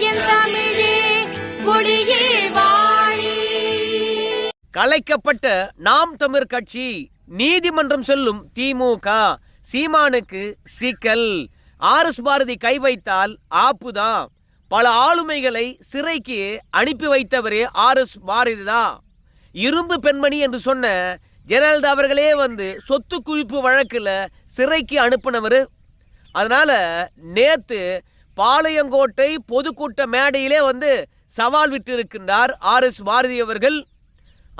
என் தமிழே வாழி. கலைக்கப்பட்ட நாம் தமிழ் கட்சி நீதிமன்றம் செல்லும் திமுக. சீமானுக்கு சிக்கல். ஆர் எஸ் பாரதி கை வைத்தால் ஆப்புதான். பல ஆளுமைகளை சிறைக்கு அனுப்பி வைத்தவரே ஆர் எஸ் பாரதி தான் இரும்பு பெண்மணி என்று சொன்ன ஜெயலலிதா அவர்களே வந்து சொத்து குவிப்பு வழக்கில் சிறைக்கு அனுப்பினவர். அதனால நேத்து பாளையங்கோட்டை பொதுக்கூட்ட மேடையிலே வந்து சவால் விட்டு இருக்கின்றார் ஆர் எஸ் பாரதி அவர்கள்.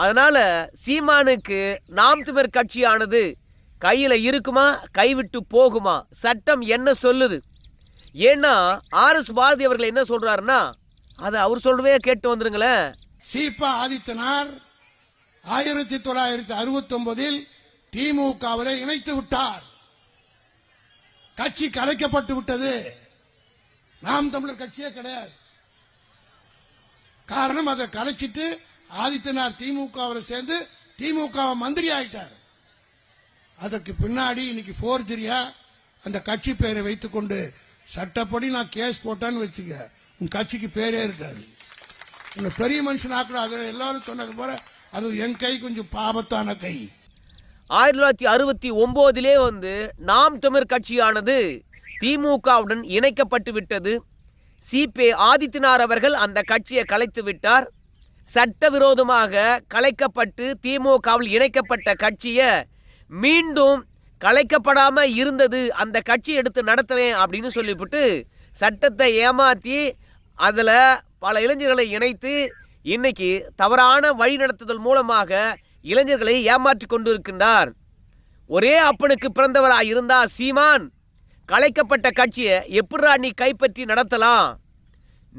அதனால் சீமானுக்கு நாம் தமிழ் கட்சியானது கையில் இருக்குமா கைவிட்டு போகுமா சட்டம் என்ன சொல்லுது? ஏன்னா ஆர் எஸ் பாரதி அவர்கள் என்ன சொல்றாருன்னா அதை அவர் சொல்றவே கேட்டு வந்துருங்களேன். சீபா ஆதித்தனார் ஆயிரத்தி தொள்ளாயிரத்தி அறுபத்தி ஒன்பதில் திமுகவிலே இணைத்து விட்டார். கட்சி கலைக்கப்பட்டு விட்டது. நாம் தமிழர் கட்சியே கிடையாது. காரணம் அதை கலைச்சிட்டு ஆதித்யநாத் திமுகவில் சேர்ந்து திமுக மந்திரி ஆயிட்டார். அதற்கு பின்னாடி இன்னைக்கு போர்ஜரியா அந்த கட்சி பெயரை வைத்துக்கொண்டு சட்டப்படி நான் கேஸ் போட்டான்னு வச்சுக்க உன் கட்சிக்கு பேரே இருக்காது. உன்னை பெரிய மனுஷன் ஆக்கணும் அதில் எல்லாரும் சொன்னது போல அது என் கை கொஞ்சம் பாபத்தான கை. ஆயிரத்தி தொள்ளாயிரத்தி அறுபத்தி ஒன்பதிலே வந்து நாம் தமிழ் கட்சியானது திமுகவுடன் இணைக்கப்பட்டு விட்டது. சிபே ஆதித்யநாத் அவர்கள் அந்த கட்சியை கலைத்து விட்டார். சட்டவிரோதமாக கலைக்கப்பட்டு திமுகவில் இணைக்கப்பட்ட கட்சியை மீண்டும் கலைக்கப்படாமல் இருந்தது. அந்த கட்சி எடுத்து நடத்துகிறேன் அப்படின்னு சொல்லிவிட்டு சட்டத்தை ஏமாற்றி அதில் பல இளைஞர்களை இணைத்து இன்னைக்கு தவறான வழிநடத்துதல் மூலமாக இளைஞர்களை ஏமாற்றி கொண்டு இருக்கின்றார் ஒரே அப்பனுக்கு பிறந்தவராக இருந்தா சீமான் கலைக்கப்பட்ட கட்சியை எப்படா நீ கைப்பற்றி நடத்தலாம்?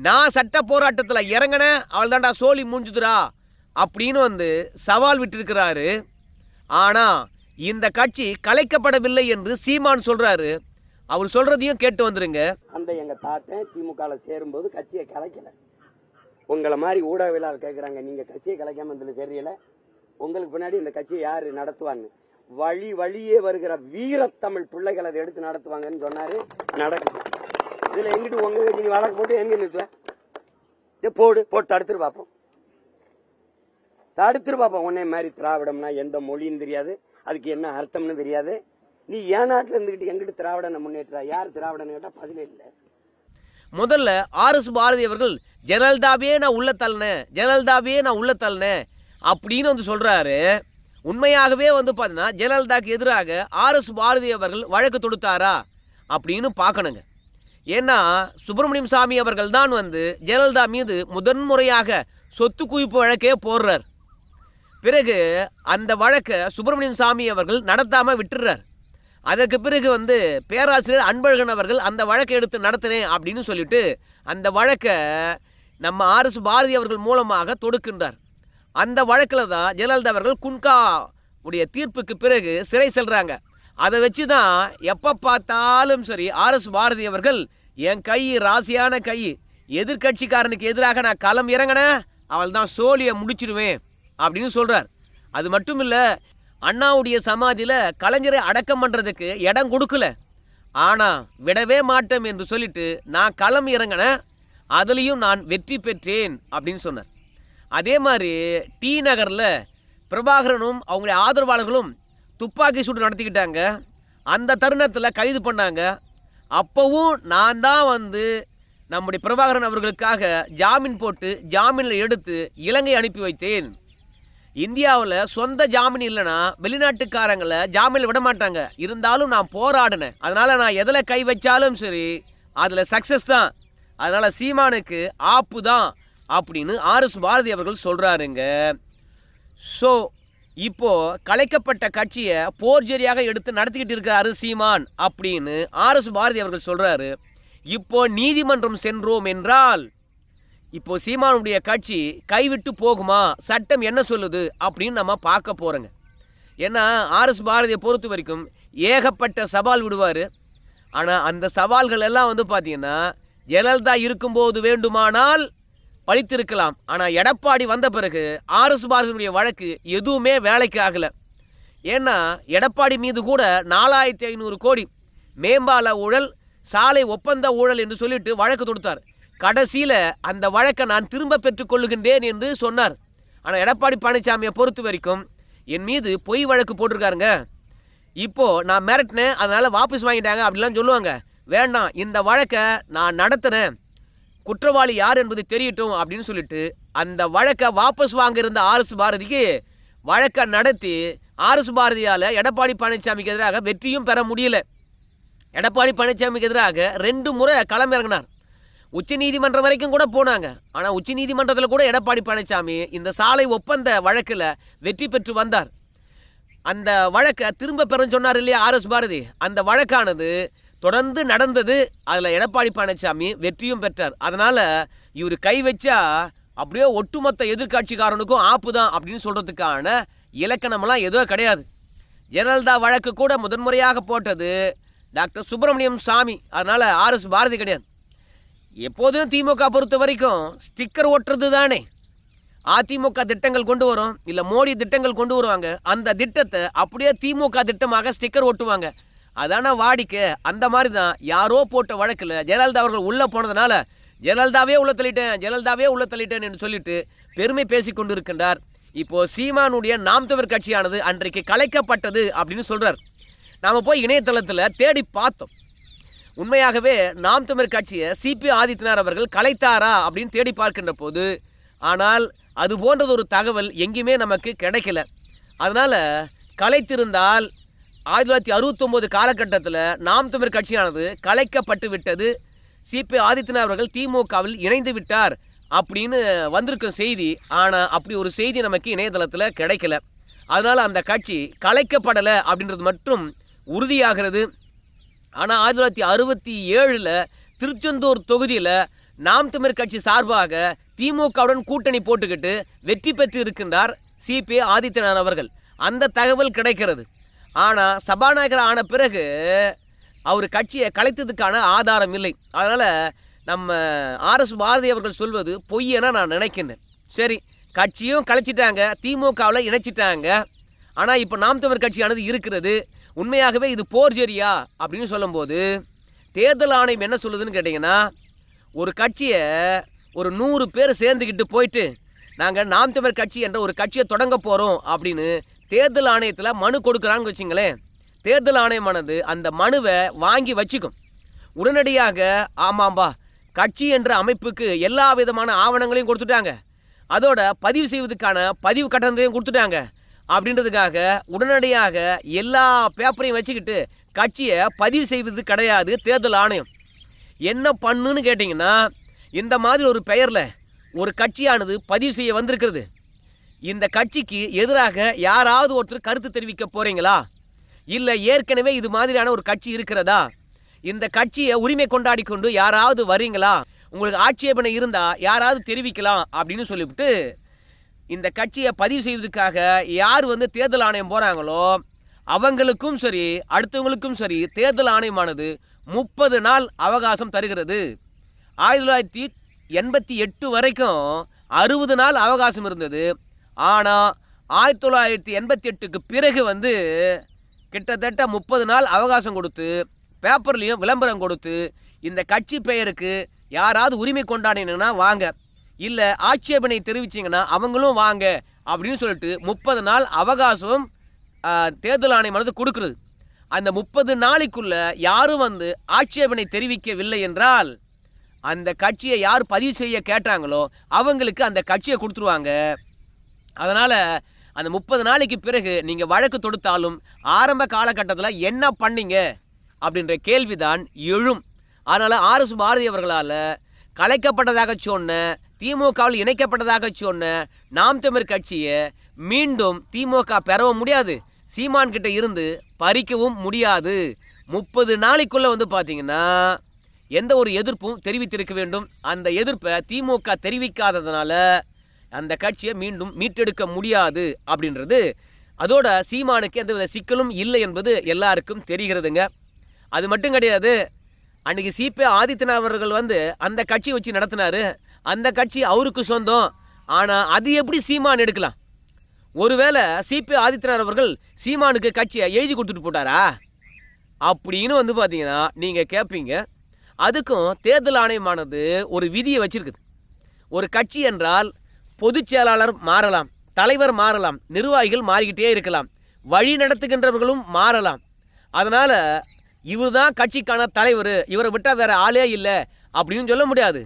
நான் சட்ட போராட்டத்தில் இறங்கினேன் அவள் தாண்டா சோழி மூஞ்சுதுரா அப்படின்னு வந்து சவால் விட்டிருக்கிறாரு. ஆனால் இந்த கட்சி கலைக்கப்படவில்லை என்று சீமான் சொல்கிறாரு அவர் சொல்கிறதையும் கேட்டு வந்துருங்க. அந்த எங்கள் தாத்தன் திமுகவில் சேரும்போது கட்சியை கலைக்கல. உங்களை மாதிரி ஊடகவியலாளர் கேட்குறாங்க நீங்கள் கட்சியை கலைக்காமல் இருந்தது தெரியல உங்களுக்கு பின்னாடி இந்த கட்சியை யார் நடத்துவாங்க வழி வழியே வருகிற வீரத்தமிழ் பிள்ளைகள் அதை எடுத்து நடத்துவாங்கன்னு சொன்னாரு. நடக்கும் இதுல எங்கிட்டு உங்க நீங்க வழக்கு போட்டு எங்க நிறுத்துவ? இதை போடு போட்டு தடுத்துட்டு பார்ப்போம் தடுத்துட்டு பார்ப்போம் உன்னை மாதிரி திராவிடம்னா எந்த மொழின்னு தெரியாது. அதுக்கு என்ன அர்த்தம்னு தெரியாது. நீ ஏன் நாட்டுல இருந்துகிட்டு எங்கிட்டு திராவிடனை முன்னேற்றா யார் திராவிடன்னு கேட்டா பதிலே இல்லை. முதல்ல ஆர் எஸ் பாரதி அவர்கள் ஜெயலலிதாவே நான் உள்ள தள்ளினேன். ஜெயலலிதாவே நான் உள்ள தள்ளினேன். அப்படின்னு வந்து சொல்றாரு. உண்மையாகவே வந்து பார்த்தீங்கன்னா ஜெயலலிதாக்கு எதிராக ஆர்எஸ் பாரதி அவர்கள் வழக்கு தொடுத்தாரா அப்படின்னு பார்க்கணுங்க. ஏன்னா சுப்பிரமணியம் சாமி அவர்கள் தான் வந்து ஜெயலலிதா மீது முதன்முறையாக சொத்து குவிப்பு வழக்கே போடுறார். பிறகு அந்த வழக்கை சுப்பிரமணியம் சாமி அவர்கள் நடத்தாமல் விட்டுறார். அதற்கு பிறகு வந்து பேராசிரியர் அன்பழகன் அவர்கள் அந்த வழக்கை எடுத்து நடத்துகிறேன் அப்படின்னு சொல்லிட்டு அந்த வழக்கை நம்ம ஆர்எஸ் பாரதி அவர்கள் மூலமாக தொடுக்கின்றார். அந்த வழக்கில் தான் ஜெயலலிதா அவர்கள் குன்கா உடைய தீர்ப்புக்கு பிறகு சிறை செல்கிறாங்க அதை வச்சு தான் எப்போ பார்த்தாலும் சரி ஆர்எஸ் பாரதி அவர்கள் என் கை ராசியான கை எதிர்க்கட்சிக்காரனுக்கு எதிராக நான் களம் இறங்கினேன் அவள் தான் சோழியை முடிச்சிடுவேன் அப்படின்னு சொல்கிறார் அது மட்டும் இல்லை அண்ணாவுடைய சமாதியில் கலைஞரை அடக்கம் பண்ணுறதுக்கு இடம் கொடுக்கல. ஆனால் விடவே மாட்டேன் என்று சொல்லிட்டு நான் களம் இறங்கினேன் அதுலேயும் நான் வெற்றி பெற்றேன் அப்படின்னு சொன்னார். அதே மாதிரி டி நகரில் பிரபாகரனும் அவங்களுடைய ஆதரவாளர்களும் துப்பாக்கி சூடு நடத்திக்கிட்டாங்க. அந்த தருணத்தில் கைது பண்ணாங்க. அப்போவும் நான் தான் வந்து நம்முடைய பிரபாகரன் அவர்களுக்காக ஜாமீன் போட்டு ஜாமீனில் எடுத்து இலங்கை அனுப்பி வைத்தேன். இந்தியாவில் சொந்த ஜாமீன் இல்லைன்னா வெளிநாட்டுக்காரங்களை ஜாமீனில் விட மாட்டாங்க. இருந்தாலும் நான் போராடினேன். அதனால் நான் எதில் கை வச்சாலும் சரி அதில் சக்ஸஸ் தான். அதனால் சீமானுக்கு ஆப்பு தான். அப்படின்னு ஆர் எஸ் பாரதி அவர்கள் சொல்கிறாருங்க ஸோ இப்போ கலைக்கப்பட்ட கட்சியை போர்ஜரியாக எடுத்து நடத்திக்கிட்டு இருக்கிறாரு சீமான் அப்படின்னு ஆர் எஸ் பாரதி அவர்கள் சொல்கிறாரு இப்போ நீதிமன்றம் சென்றோம் என்றால் இப்போ சீமானுடைய கட்சி கைவிட்டு போகுமா? சட்டம் என்ன சொல்லுது அப்படின்னு நம்ம பார்க்க போகிறோங்க ஏன்னா ஆர்எஸ் பாரதியை பொறுத்த வரைக்கும் ஏகப்பட்ட சவால் விடுவார். ஆனால் அந்த சவால்கள் எல்லாம் வந்து பார்த்திங்கன்னா ஜெயலலிதா இருக்கும்போது வேண்டுமானால் பழித்திருக்கலாம். ஆனால் எடப்பாடி வந்த பிறகு ஆர்எஸ் பாரதியுடைய வழக்கு எதுவுமே வேலைக்கு ஆகலை. ஏன்னா எடப்பாடி மீது கூட நாலாயிரத்தி ஐநூறு கோடி மேம்பால ஊழல் சாலை ஒப்பந்த ஊழல் என்று சொல்லிட்டு வழக்கு தொடுத்தார். கடைசியில் அந்த வழக்கை நான் திரும்ப பெற்றுக்கொள்ளுகின்றேன் என்று சொன்னார். ஆனால் எடப்பாடி பழனிசாமியை பொறுத்த வரைக்கும் என் மீது பொய் வழக்கு போட்டிருக்காருங்க. இப்போது நான் மிரட்டினேன் அதனால் வாபஸ் வாங்கிட்டாங்க அப்படிலாம் சொல்லுவாங்க. வேண்டாம் இந்த வழக்கை நான் நடத்துனேன் குற்றவாளி யார் என்பது தெரியட்டும் அப்படின்னு சொல்லிட்டு அந்த வழக்கை வாபஸ் வாங்கியிருந்த இருந்த ஆர்எஸ் பாரதிக்கு வழக்கை நடத்தி ஆர்எஸ் பாரதியால் எடப்பாடி பழனிசாமிக்கு எதிராக வெற்றியும் பெற முடியல. எடப்பாடி பழனிசாமிக்கு எதிராக ரெண்டு முறை களமிறங்கினார் உச்சநீதிமன்றம் வரைக்கும் கூட போனாங்க. ஆனால் உச்ச நீதிமன்றத்தில் கூட எடப்பாடி பழனிசாமி இந்த சாலை ஒப்பந்த வழக்கில் வெற்றி பெற்று வந்தார். அந்த வழக்கை திரும்ப பெறன்னு சொன்னார் இல்லையா ஆர்எஸ் பாரதி? அந்த வழக்கானது தொடர்ந்து நடந்தது. அதில் எடப்பாடி பழனிசாமி வெற்றியும் பெற்றார். அதனால் இவர் கை வச்சா அப்படியே ஒட்டுமொத்த எதிர்கட்சிக்காரனுக்கும் ஆப்பு தான் அப்படின்னு சொல்கிறதுக்கான இலக்கணமெல்லாம் எதுவும் கிடையாது. ஜெயலலிதா வழக்கு கூட முதன்முறையாக போட்டது டாக்டர் சுப்பிரமணியம் சாமி. அதனால் ஆர்எஸ் பாரதி கிடையாது. எப்போதும் திமுக பொறுத்த வரைக்கும் ஸ்டிக்கர் ஒட்டுறது தானே அதிமுக திட்டங்கள் கொண்டு வரும் இல்லை மோடி திட்டங்கள் கொண்டு வருவாங்க. அந்த திட்டத்தை அப்படியே திமுக திட்டமாக ஸ்டிக்கர் ஒட்டுவாங்க அதான வாடிக்கை. அந்த மாதிரி தான் யாரோ போட்ட வழக்கில் ஜெயலலிதா அவர்கள் உள்ளே போனதுனால ஜெயலலிதாவே உள்ள தள்ளிட்டேன் ஜெயலலிதாவே உள்ள தள்ளிட்டேன் என்று சொல்லிட்டு பெருமை பேசி கொண்டிருக்கின்றார். இப்போ சீமானுடைய நாம் தமிழ் கட்சியானது அன்றைக்கு கலைக்கப்பட்டது அப்படின்னு சொல்கிறார் நாம் போய் இணையதளத்தில் தேடி பார்த்தோம். உண்மையாகவே நாம் தமிழ் கட்சியை சிபி ஆதித்யநாத் அவர்கள் கலைத்தாரா அப்படின்னு தேடி பார்க்கின்ற போது ஆனால் அது போன்றது ஒரு தகவல் எங்கேயுமே நமக்கு கிடைக்கல. அதனால் கலைத்திருந்தால் ஆயிரத்தி தொள்ளாயிரத்தி அறுபத்தொம்போது காலகட்டத்தில் நாம் தமிழ் கட்சியானது கலைக்கப்பட்டு விட்டது. சிபி ஆதித்யநாத் அவர்கள் திமுகவில் இணைந்து விட்டார் அப்படின்னு வந்திருக்கும் செய்தி. ஆனால் அப்படி ஒரு செய்தி நமக்கு இணையதளத்தில் கிடைக்கல. அதனால் அந்த கட்சி கலைக்கப்படலை அப்படின்றது மட்டும் உறுதியாகிறது. ஆனால் ஆயிரத்தி தொள்ளாயிரத்தி அறுபத்தி ஏழில் திருச்செந்தூர் தொகுதியில் நாம் தமிழ் கட்சி சார்பாக திமுகவுடன் கூட்டணி போட்டுக்கிட்டு வெற்றி பெற்று இருக்கின்றார் சிபி ஆதித்யநாத் அவர்கள். அந்த தகவல் கிடைக்கிறது. ஆனால் சபாநாயகர் ஆன பிறகு அவர் கட்சியை கலைத்ததுக்கான ஆதாரம் இல்லை. அதனால் நம்ம ஆர்எஸ் பாரதி அவர்கள் சொல்வது பொய்யென நான் நினைக்கின்றேன். சரி கட்சியும் கலைச்சிட்டாங்க திமுகவில் இணைச்சிட்டாங்க. ஆனால் இப்போ நாம் தமிழர் கட்சியானது இருக்கிறது. உண்மையாகவே இது போர்ஜெரியா அப்படின்னு சொல்லும்போது தேர்தல் ஆணையம் என்ன சொல்லுதுன்னு கேட்டிங்கன்னா ஒரு கட்சியை ஒரு நூறு பேர் சேர்ந்துக்கிட்டு போயிட்டு நாங்கள் நாம் தமிழர் கட்சி என்ற ஒரு கட்சியை தொடங்க போகிறோம் அப்படின்னு தேர்தல் ஆணையத்தில் மனு கொடுக்குறான்னு வச்சுங்களேன். தேர்தல் ஆணையமானது அந்த மனுவை வாங்கி வச்சுக்கும். உடனடியாக ஆமாம்பா கட்சி என்ற அமைப்புக்கு எல்லா விதமான ஆவணங்களையும் கொடுத்துட்டாங்க. அதோட பதிவு செய்வதற்கான பதிவு கட்டணத்தையும் கொடுத்துட்டாங்க. அப்படின்றதுக்காக உடனடியாக எல்லா பேப்பரையும் வச்சுக்கிட்டு கட்சியை பதிவு செய்வது கிடையாது தேர்தல் ஆணையம். என்ன பண்ணுன்னு கேட்டிங்கன்னா இந்த மாதிரி ஒரு பெயரில் ஒரு கட்சியானது பதிவு செய்ய வந்திருக்கிறது. இந்த கட்சிக்கு எதிராக யாராவது ஒருத்தர் கருத்து தெரிவிக்க போகிறீங்களா இல்லை ஏற்கனவே இது மாதிரியான ஒரு கட்சி இருக்கிறதா? இந்த கட்சியை உரிமை கொண்டாடி கொண்டு யாராவது வரீங்களா? உங்களுக்கு ஆட்சேபனை இருந்தால் யாராவது தெரிவிக்கலாம் அப்படின்னு சொல்லிவிட்டு இந்த கட்சியை பதிவு செய்வதற்காக யார் வந்து தேர்தல் ஆணையம் போகிறாங்களோ அவங்களுக்கும் சரி அடுத்தவங்களுக்கும் சரி தேர்தல் ஆணையமானது முப்பது நாள் அவகாசம் தருகிறது. ஆயிரத்தி தொள்ளாயிரத்தி எண்பத்தி எட்டு வரைக்கும் அறுபது நாள் அவகாசம் இருந்தது. ஆனால் ஆயிரத்தி தொள்ளாயிரத்தி எண்பத்தி எட்டுக்கு பிறகு வந்து கிட்டத்தட்ட முப்பது நாள் அவகாசம் கொடுத்து பேப்பர்லேயும் விளம்பரம் கொடுத்து இந்த கட்சி பெயருக்கு யாராவது உரிமை கொண்டாடினீங்கன்னா வாங்க. இல்லை ஆட்சேபனை தெரிவிச்சிங்கன்னா அவங்களும் வாங்க அப்படின்னு சொல்லிட்டு முப்பது நாள் அவகாசம் தேர்தல் தேர்தல் ஆணையமானது கொடுக்குறது. அந்த முப்பது நாளைக்குள்ள யாரும் வந்து ஆட்சேபனை தெரிவிக்கவில்லை என்றால் அந்த கட்சியை யார் பதிவு செய்ய கேட்டாங்களோ அவங்களுக்கு அந்த கட்சியை கொடுத்துருவாங்க. அதனால் அந்த முப்பது நாளைக்கு பிறகு நீங்கள் வழக்கு தொடுத்தாலும் ஆரம்ப காலகட்டத்தில் என்ன பண்ணீங்க அப்படின்ற கேள்விதான் எழும். அதனால் ஆர்எஸ் பாரதி அவர்களால் கலைக்கப்பட்டதாக சொன்ன திமுகவில் இணைக்கப்பட்டதாக சொன்ன நாம் தமிழ் கட்சியை மீண்டும் திமுக பெறவும் முடியாது. சீமான் கிட்ட இருந்து பறிக்கவும் முடியாது. முப்பது நாளைக்குள்ளே வந்து பார்த்தீங்கன்னா எந்த ஒரு எதிர்ப்பும் தெரிவித்திருக்க வேண்டும். அந்த எதிர்ப்பை திமுக தெரிவிக்காததுனால அந்த கட்சியை மீண்டும் மீட்டெடுக்க முடியாது அப்படின்றது. அதோட சீமானுக்கு எந்தவித சிக்கலும் இல்லை என்பது எல்லாருக்கும் தெரிகிறதுங்க. அது மட்டும் கிடையாது அன்றைக்கி சிபி ஆதித்யநாத் அவர்கள் வந்து அந்த கட்சி வச்சு நடத்தினார். அந்த கட்சி அவருக்கு சொந்தம். ஆனால் அது எப்படி சீமான் எடுக்கலாம்? ஒருவேளை சிபி ஆதித்யநாத் அவர்கள் சீமானுக்கு கட்சியை எழுதி கொடுத்துட்டு போட்டாரா? அப்படின்னு வந்து பார்த்தீங்கன்னா நீங்கள் கேட்பீங்க அதுக்கும் தேர்தல் ஆணையமானது ஒரு விதியை வச்சுருக்குது. ஒரு கட்சி என்றால் பொதுச் செயலாளர் மாறலாம் தலைவர் மாறலாம் நிர்வாகிகள் மாறிக்கிட்டே இருக்கலாம் வழி நடத்துகின்றவர்களும் மாறலாம். அதனால் இவர் தான் கட்சிக்கான தலைவர் இவரை விட்டால் வேற ஆளே இல்லை அப்படின்னு சொல்ல முடியாது.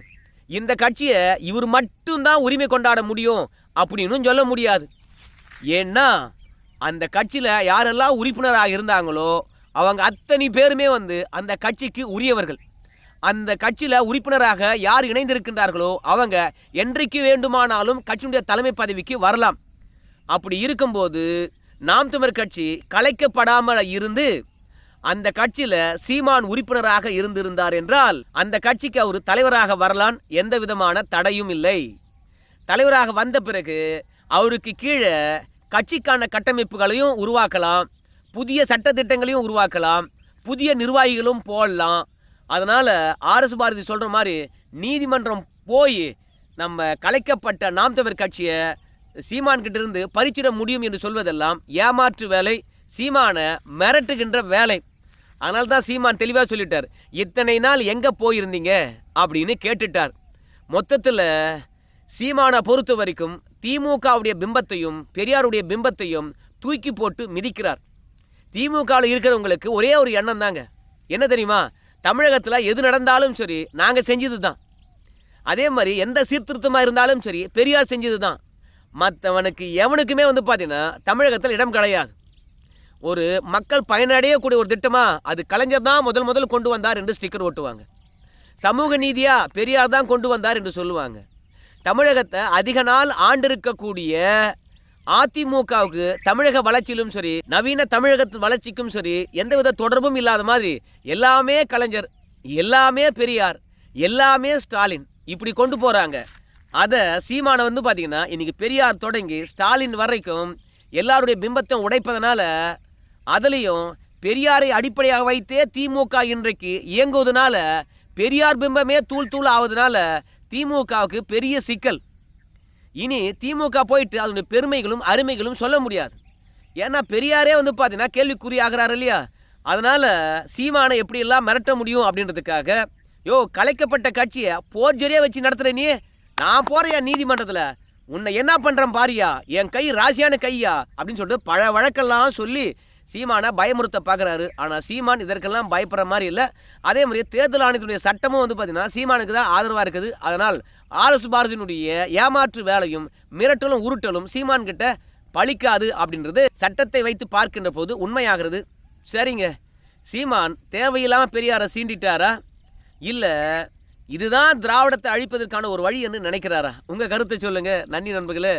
இந்த கட்சியை இவர் மட்டும்தான் உரிமை கொண்டாட முடியும் அப்படின்னு சொல்ல முடியாது. ஏன்னா அந்த கட்சியில் யாரெல்லாம் உறுப்பினராக இருந்தாங்களோ அவங்க அத்தனை பேருமே வந்து அந்த கட்சிக்கு உரியவர்கள். அந்த கட்சியில் உறுப்பினராக யார் இணைந்திருக்கின்றார்களோ அவங்க என்றைக்கு வேண்டுமானாலும் கட்சியினுடைய தலைமை பதவிக்கு வரலாம். அப்படி இருக்கும்போது நாம் தமிழர் கட்சி கலைக்கப்படாமல் இருந்து அந்த கட்சியில் சீமான் உறுப்பினராக இருந்திருந்தார் என்றால் அந்த கட்சிக்கு அவர் தலைவராக வரலாம் எந்த விதமான தடையும் இல்லை. தலைவராக வந்த பிறகு அவருக்கு கீழே கட்சிக்கான கட்டமைப்புகளையும் உருவாக்கலாம் புதிய சட்டத்திட்டங்களையும் உருவாக்கலாம் புதிய நிர்வாகிகளும் போடலாம் அதனால் ஆர்எஸ் பாரதி சொல்கிற மாதிரி நீதிமன்றம் போய் நம்ம கலைக்கப்பட்ட நாம் தமிழர் கட்சியை சீமான்கிட்ட இருந்து பறிச்சிட முடியும் என்று சொல்வதெல்லாம் ஏமாற்று வேலை சீமானை மிரட்டுகின்ற வேலை. அதனால தான் சீமான் தெளிவாக சொல்லிட்டார். இத்தனை நாள் எங்கே போயிருந்தீங்க? அப்படின்னு கேட்டுட்டார். மொத்தத்தில் சீமானை பொறுத்த வரைக்கும் திமுகவுடைய பிம்பத்தையும் பெரியாருடைய பிம்பத்தையும் தூக்கி போட்டு மிதிக்கிறார். திமுகவில் இருக்கிறவங்களுக்கு ஒரே ஒரு எண்ணம் தாங்க. என்ன தெரியுமா? தமிழகத்தில் எது நடந்தாலும் சரி நாங்கள் செஞ்சது தான் அதே மாதிரி எந்த சீர்திருத்தமாக இருந்தாலும் சரி பெரியார் செஞ்சது தான் மற்றவனுக்கு எவனுக்குமே வந்து பார்த்தீங்கன்னா தமிழகத்தில் இடம் கிடையாது. ஒரு மக்கள் பயனடையக்கூடிய ஒரு திட்டமாக அது கலைஞர் தான் முதல் முதல் கொண்டு வந்தார் என்று ஸ்டிக்கர் ஓட்டுவாங்க சமூக நீதியாக பெரியார் தான் கொண்டு வந்தார் என்று சொல்லுவாங்க. தமிழகத்தை அதிக நாள் ஆண்டிருக்கக்கூடிய அதிமுகவுக்கு தமிழக வளர்ச்சியிலும் சரி நவீன தமிழகத்தின் வளர்ச்சிக்கும் சரி எந்தவித தொடர்பும் இல்லாத மாதிரி எல்லாமே கலைஞர் எல்லாமே பெரியார் எல்லாமே ஸ்டாலின் இப்படி கொண்டு போகிறாங்க அதை சீமானை வந்து பார்த்தீங்கன்னா இன்றைக்கி பெரியார் தொடங்கி ஸ்டாலின் வரைக்கும் எல்லாருடைய பிம்பத்தை உடைப்பதனால அதுலேயும் பெரியாரை அடிப்படையாக வைத்தே திமுக இன்றைக்கு இயங்குவதனால பெரியார் பிம்பமே தூள் தூள் ஆவதனால திமுகவுக்கு பெரிய சிக்கல். இனி திமுக போயிட்டு அதனுடைய பெருமைகளும் அருமைகளும் சொல்ல முடியாது. ஏன்னா பெரியாரே வந்து பார்த்தீங்கன்னா கேள்விக்குறி ஆகிறாரு இல்லையா? அதனால் சீமானை எப்படியெல்லாம் மிரட்ட முடியும் அப்படின்றதுக்காக யோ கலைக்கப்பட்ட கட்சியை போர்ஜரியாக வச்சு நடத்துகிற நீ? நான் போகிறையா நீதிமன்றத்தில்? உன்னை என்ன பண்ணுறேன் பாரியா? என் கை ராசியான கையா? அப்படின்னு சொல்லிட்டு பல வழக்கெல்லாம் சொல்லி சீமானை பயமுறுத்த பார்க்குறாரு ஆனால் சீமான் இதற்கெல்லாம் பயப்படுற மாதிரி இல்லை. அதே மாதிரி தேர்தல் ஆணையத்தினுடைய சட்டமும் வந்து பார்த்தீங்கன்னா சீமானுக்கு தான் ஆதரவாக இருக்குது. அதனால் ஆர்எஸ் பாரதியினுடைய ஏமாற்று வேலையும் மிரட்டலும் உருட்டலும் சீமான் கிட்ட பழிக்காது அப்படின்றது சட்டத்தை வைத்து பார்க்கின்ற போது உண்மையாகிறது. சரிங்க. சீமான் தேவையில்லாமல் பெரியாரை சீண்டிட்டாரா? இல்லை இதுதான் திராவிடத்தை அழிப்பதற்கான ஒரு வழி என்று நினைக்கிறாரா? உங்கள் கருத்தை சொல்லுங்கள் நன்றி நண்பர்களே.